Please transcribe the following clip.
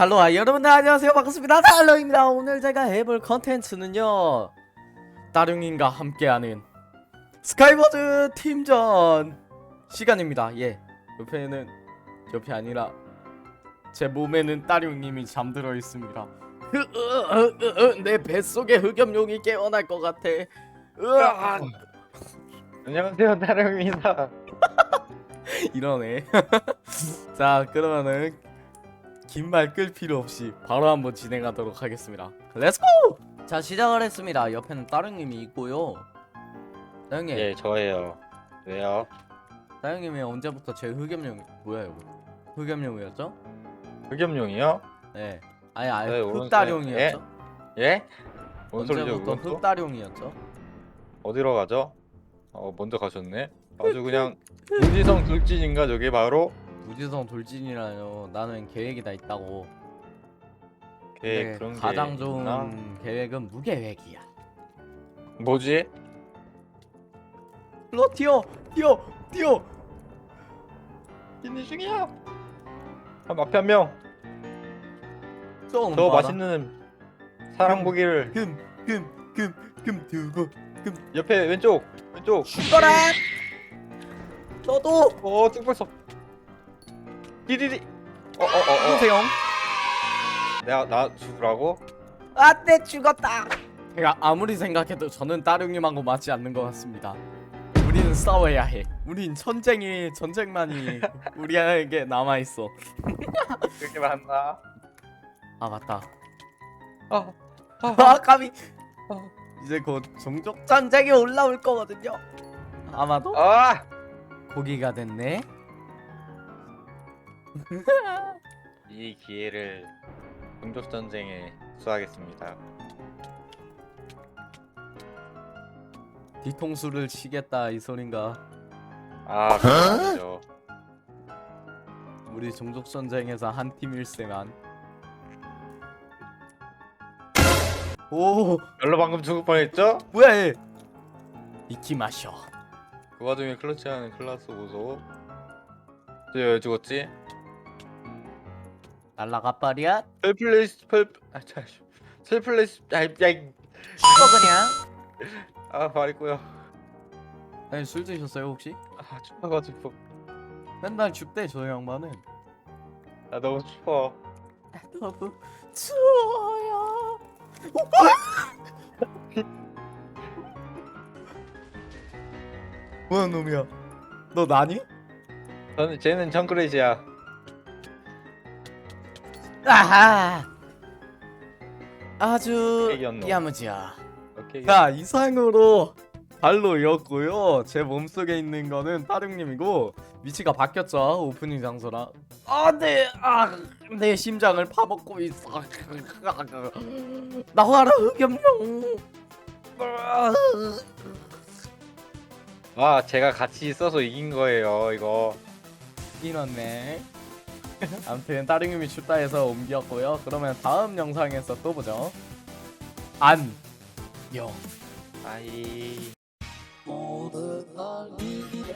달로아 여러분들 안녕하세요. 반갑습니다. 달로입니다. 오늘 제가 해볼 컨텐츠는요 따릉님과 함께하는 스카이버즈 팀전 시간입니다. 예 옆에는 옆이 아니라 제 몸에는 따릉님이 잠들어 있습니다. 내 뱃속에 흑염룡이 깨어날 것 같아. 으악 안녕하세요 다름입니다. 이러네. 자 그러면은 긴 말 끌 필요 없이 바로 한번 진행하도록 하겠습니다 렛츠고! 자 시작을 했습니다 옆에는 따릉님이 있고요 따릉님 예 저예요 왜요? 따릉님이 언제부터 제 흑염룡 뭐야 이거 흑염룡이었죠? 흑염룡이요? 네 아니 아니 네, 흑다룡이었죠? 예? 뭔 소리죠 언제부터 그건 또? 흑다룡이었죠? 어디로 가죠? 어 먼저 가셨네 아주 그냥 무지성 돌진인가 저게 바로 무지성 돌진이라뇨. 나는 계획이 다 있다고. 예 근데 그런 게 가장 좋은 있나? 계획은 무계획이야. 뭐지? 일로 튀어 튀어 튀어. 있는 중이야. 한 앞에 한명. 좀저 많아. 맛있는 사랑 고기를 금 금 금 금 두고 옆에 왼쪽 왼쪽. 죽어라! 너도! 어 뚝벌써 디디디 어어어어. 보세요? 내가 나 죽으라고? 안돼 죽었다. 제가 아무리 생각해도 저는 따릉님하고 맞지 않는 것 같습니다. 우리는 싸워야 해. 우린 전쟁이 전쟁만이 우리에게 남아 있어. 그렇게 맞나? 아 맞다. 아, 아. 까비. 어. 이제 곧 종족 전쟁이 올라올 거거든요. 아마도 아! 고기가 됐네 이 기회를 종족 전쟁에 수하겠습니다. 뒤통수를 치겠다 이 소린가 아, 그렇죠. 우리 종족 전쟁에서 한 팀일세만 오 별로 방금 죽을 뻔했죠? 뭐야 얘 이키 마셔 그 와중에 클러치하는 클라스 보소. 쟤왜 죽었지? 날라가 빠리야 펠플레이스 펠 아, 참. 셀플레이스 아, 야, 죽어 그냥 아, 말했고요. 아니 술 드셨어요 혹시? 아, 춥어가지고. 맨날 춥대 저 양반은 아, 너무 추워. 너무 추워요 뭐야 놈이야 너 나니? 저는 쟤는 정크레이지야. 아하. 아주. 야무지야. 오케이. 자 이상으로 발로였고요. 제 몸속에 있는 거는 따릉님이고 위치가 바뀌었죠 오프닝 장소랑. 아내 아, 내 심장을 파먹고 있어. 나와라 흑염룡 아, 제가 같이 있어서 이긴 거예요, 이거. 이렇네 아무튼 따릉님이 춥다 해서 옮겼고요. 그러면 다음 영상에서 또 보죠. 안녕 아이. 모든 날 이기게